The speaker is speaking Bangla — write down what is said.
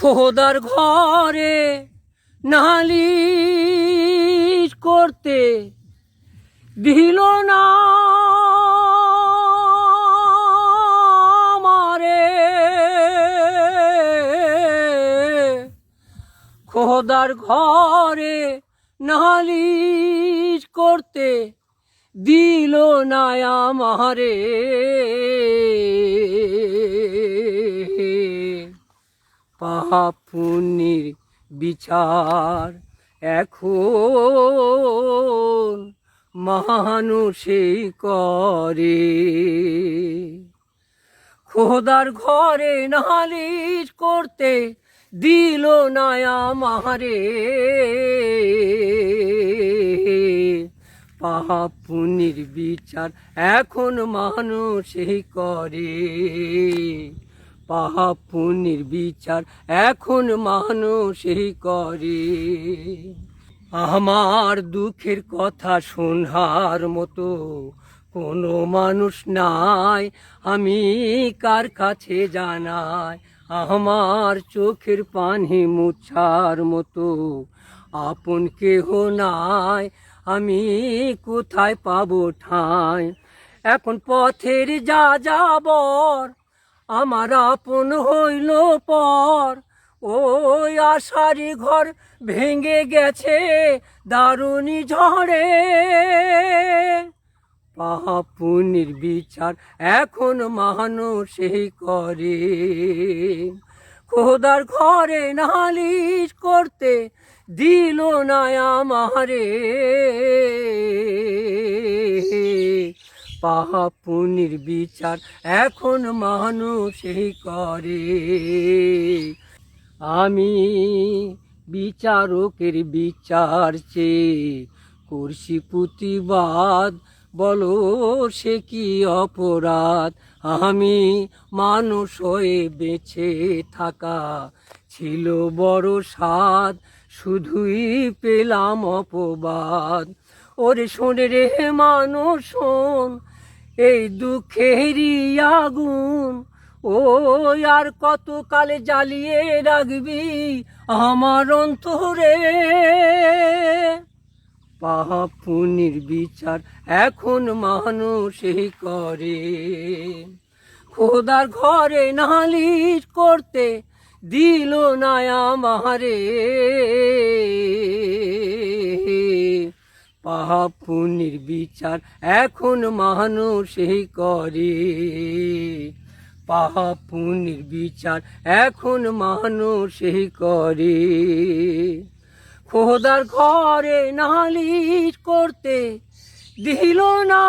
খোদার ঘরে নালিশ করতে দিল না। মারে। খোদার ঘরে নালিশ করতে দিল না আমারে। পাপ পুণ্যের বিচার। এখন মানুষে করে। খোদার ঘরে নালিশ করতে দিল না আমারে। পাপ পুণ্যের বিচার এখন মানুষই করে। পাপ পুণ্যের বিচার এখন মানুষই করে। আমার দুঃখের কথা শোনার মতো কোনো মানুষ নাই, আমি কার কাছে জানাই? আমার চোখের পানি মুছার মতো আপন কেহ নাই, আমি কোথায় পাবো ঠাঁই? এখন পথের যা যাবর আমার আপন হইল পর। ওই আশারি ঘর ভেঙে গেছে দারুণী ঝড়ে। পাপুনির বিচার এখন মানুষই করে। খোদার ঘরে নালিশ করতে দিল না আমারে। পাপুনির বিচার এখন মানুষই করে। আমি বিচারকের বিচার চেয়ে করছি প্রতিবাদ, বলো সে কি অপরাধ? আমি মানুষ হয়ে বেঁচে থাকা ছিল বড় স্বাদ শুধুই পেলাম অপবাদ। ওরে শোনে রে মানুষ এই দুঃখেরই আগুন। ও আর কত কালে জ্বালিয়ে রাখবি আমার অন্তরে? পাপ বিচার এখন মানুষই করে। খোদার ঘরে নালিশ করতে দিল না আমারে। পাপ নির্বিচার বিচার এখন মানুষই করে। পাপ নির্বিচার বিচার এখন মানুষই করে। খোদার ঘরে নালিশ করতে দিল না।